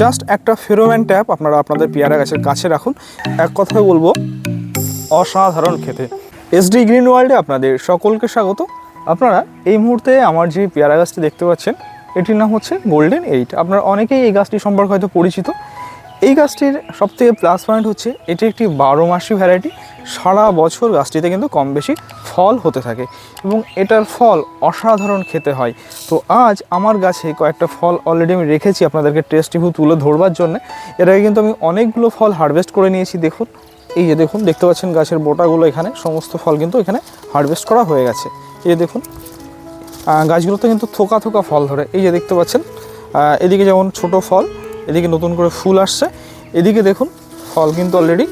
Just একটা ফেরোম্যান tap আপনারা আপনাদের পেয়ারা গাছের কাছে রাখুন। এক কথায় বলব, অসাধারণ খেতে। এসডি গ্রিন ওয়ার্ল্ডে আপনাদের সকলকে স্বাগত। আপনারা এই মুহূর্তে আমার যে পেয়ারা গাছটি দেখতে পাচ্ছেন, এটির নাম হচ্ছে গোল্ডেন এইট আপনারা অনেকেই এই গাছটি সম্পর্কে হয়তো পরিচিত। এই গাছটির সবথেকে প্লাস পয়েন্ট হচ্ছে, এটি একটি বারো মাসি ভ্যারাইটি সারা বছর গাছটিতে কিন্তু কম বেশি ফল হতে থাকে এবং এটার ফল অসাধারণ খেতে হয়। তো আজ আমার গাছে কয়েকটা ফল অলরেডি আমি রেখেছি আপনাদেরকে টেস্ট রিভিউ তুলে ধরবার জন্য। এর আগে কিন্তু আমি অনেকগুলো ফল হারভেস্ট করে নিয়েছি, দেখুন। এই যে দেখুন, দেখতে পাচ্ছেন গাছের বোটাগুলো এখানে, সমস্ত ফল কিন্তু এখানে হারভেস্ট করা হয়ে গেছে। এই যে দেখুন গাছগুলোতে কিন্তু থোকা থোকা ফল ধরে। এই যে দেখতে পাচ্ছেন এদিকে যেমন ছোট ফল, এদিকে নতুন করে ফুল আসছে। এদিকে দেখুন, ফল কিন্তু অলরেডি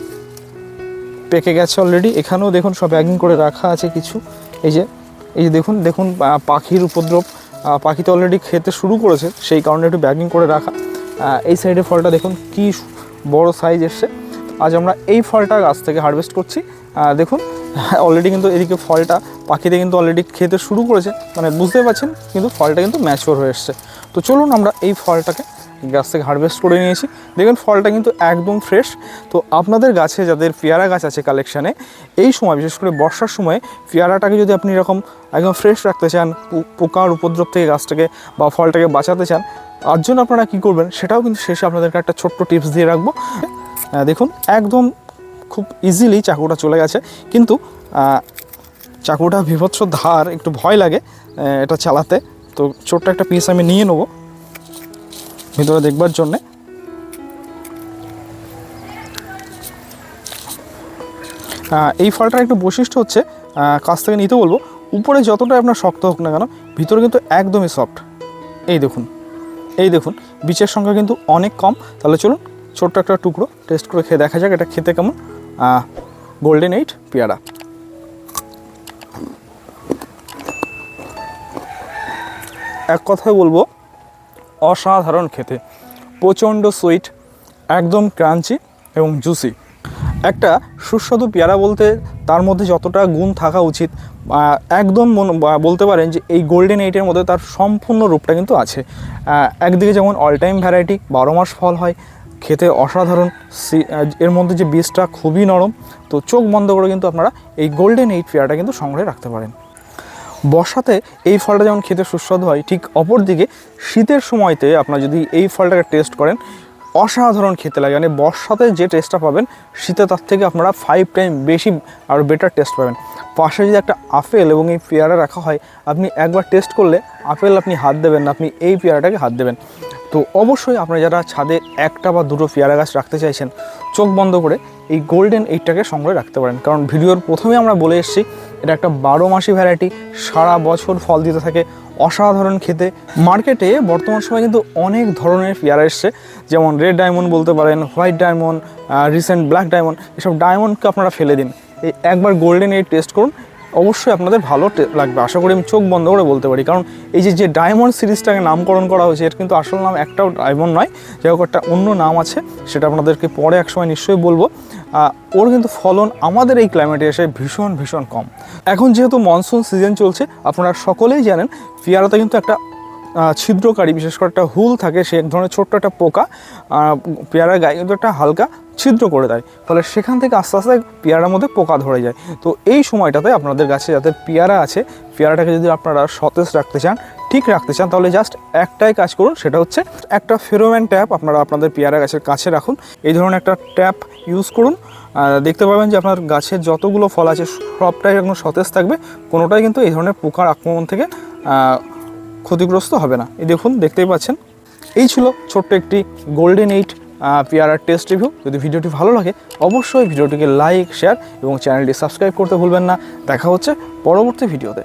পেকে গেছে অলরেডি এখানেও দেখুন সব ব্যাগিং করে রাখা আছে কিছু। এই যে এই যে দেখুন দেখুন পাখির উপদ্রব। পাখি তো অলরেডি খেতে শুরু করেছে, সেই কারণে একটু ব্যাগিং করে রাখা। এই সাইডে ফলটা দেখুন কি বড় সাইজ এসছে। আজ আমরা এই ফলটা গাছ থেকে হারভেস্ট করছি। দেখুন অলরেডি কিন্তু এদিকে ফলটা পাখিতে কিন্তু অলরেডি খেতে শুরু করেছে। মানে বুঝতে পারছেন, কিন্তু ফলটা কিন্তু ম্যাচিওর হয়ে এসছে। তো চলুন আমরা এই ফলটাকে গাছ থেকে হারভেস্ট করে নিয়েছি। দেখবেন ফলটা কিন্তু একদম ফ্রেশ তো আপনাদের গাছে, যাদের পেয়ারা গাছ আছে কালেকশানে এই সময়, বিশেষ করে বর্ষার সময়, পেয়ারাটাকে যদি আপনি এরকম একদম ফ্রেশ রাখতে চান পোকার উপদ্রব থেকে গাছটাকে বা ফলটাকে বাঁচাতে চান, তার জন্য আপনারা কী করবেন, সেটাও কিন্তু শেষে আপনাদেরকে একটা ছোট্ট টিপস দিয়ে রাখব। দেখুন, একদম খুব ইজিলি চাকুটা চলে গেছে। কিন্তু চাকুটা বিভৎস ধার, একটু ভয় লাগে এটা চালাতে। তো ছোট্ট একটা পিস আমি নিয়ে নেব। ভিতরে দেখবার জন্যে। এই ফলটার একটু বৈশিষ্ট্য হচ্ছে কাছ থেকে নিতে বলব, উপরে যতটা আপনার শক্ত হোক না কেন, ভিতরে কিন্তু একদমই সফট এই দেখুন এই দেখুন, বীজের সংখ্যা কিন্তু অনেক কম। তাহলে চলুন, ছোট্ট একটা টুকরো টেস্ট করে খেয়ে দেখা যাক এটা খেতে কেমন। গোল্ডেন এইট পেয়ারা। এক কথায় বলব অসাধারণ খেতে। প্রচণ্ড সুইট, একদম ক্রাঞ্চি এবং জুসি। একটা সুস্বাদু পেয়ারা বলতে তার মধ্যে যতটা গুণ থাকা উচিত একদম মন- বলতে পারেন যে এই গোল্ডেন এইটের মধ্যে তার সম্পূর্ণ রূপটা কিন্তু আছে। একদিকে যেমন অল টাইম ভ্যারাইটি বারো মাস ফল হয়, খেতে অসাধারণ এর মধ্যে যে বীজটা খুবই নরম, তো চোখ বন্ধ করে কিন্তু আপনারা এই গোল্ডেন এইট পেয়ারাটা কিন্তু সংগ্রহে রাখতে পারেন। বর্ষাতে এই ফলটা যেমন খেতে সুস্বাদু হয়, ঠিক অপরদিকে শীতের সময়তে আপনারা যদি এই ফলটাকে টেস্ট করেন, অসাধারণ খেতে লাগে। মানে বর্ষাতে যে টেস্টটা পাবেন, শীতে তার থেকে আপনারা ফাইভ টাইম বেশি আর বেটার টেস্ট পাবেন। পাশে যদি একটা আপেল এবং এই পেয়ারা রাখা হয়, আপনি একবার টেস্ট করলে আপেল আপনি হাত দেবেন না, আপনি এই পেয়ারাটাকে হাত দেবেন। তো অবশ্যই আপনারা যারা ছাদে একটা বা দুটো পেয়ারা গাছ রাখতে চাইছেন, চোখ বন্ধ করে এই গোল্ডেন এইটটাকে সংগ্রহে রাখতে পারেন। কারণ ভিডিওর প্রথমে আমরা বলে এসেছি এটা একটা বারো মাসি ভ্যারাইটি সারা বছর ফল দিতে থাকে। অসাধারণ খেতে। মার্কেটে বর্তমান সময় কিন্তু অনেক ধরনের পেয়ারা এসছে। যেমন রেড ডায়মন্ড বলতে পারেন white diamond recent black diamond এসব ডায়মন্ডকে আপনারা ফেলে দিন। একবার গোল্ডেন এইট টেস্ট করুন। অবশ্যই আপনাদের ভালো লাগবে। আশা করি আমি চোখ বন্ধ করে বলতে পারি। কারণ এই যে যে ডায়মন্ড সিরিজটাকে নামকরণ করা হয়েছে, এর কিন্তু আসল নাম একটাও ডায়মন্ড নয়, যাই হোক একটা অন্য নাম আছে, সেটা আপনাদেরকে পরে এক সময় নিশ্চয়ই বলব। ওর কিন্তু ফলন আমাদের এই ক্লাইমেটে এসে ভীষণ ভীষণ কম। এখন যেহেতু মনসুন সিজন চলছে, আপনারা সকলেই জানেন, পেয়ারাতে কিন্তু একটা ছিদ্রকারী বিশেষ করে একটা হুল থাকে সে এক ধরনের ছোট্ট একটা পোকা আহ, পেয়ারার গায়ে কিন্তু একটা হালকা ছিদ্র করে দেয়। ফলে সেখান থেকে আস্তে আস্তে পেয়ারার মধ্যে পোকা ধরে যায়। তো এই সময়টাতে আপনাদের গাছে যাতে পেয়ারা আছে পেয়ারাটাকে যদি আপনারা সতেজ রাখতে চান ঠিক রাখতে চান তাহলে জাস্ট একটাই কাজ করুন সেটা হচ্ছে একটা ফেরোম্যান ট্যাপ আপনারা আপনাদের পেয়ারা গাছের কাছে রাখুন। এই ধরনের একটা ট্যাপ ইউজ করুন। দেখতে পাবেন যে আপনার গাছের যতগুলো ফল আছে সবটাই একদম সতেজ থাকবে। কোনোটাই কিন্তু এই ধরনের পোকার আক্রমণ থেকে ক্ষতিগ্রস্ত হবে না। এই দেখুন, দেখতেই পাচ্ছেন। এই ছিল ছোট্ট একটি গোল্ডেন এইট পেয়ারার টেস্ট রিভিউ যদি ভিডিওটি ভালো লাগে, অবশ্যই ভিডিওটিকে লাইক শেয়ার এবং চ্যানেলটি সাবস্ক্রাইব করতে ভুলবেন না। দেখা হচ্ছে পরবর্তী ভিডিওতে।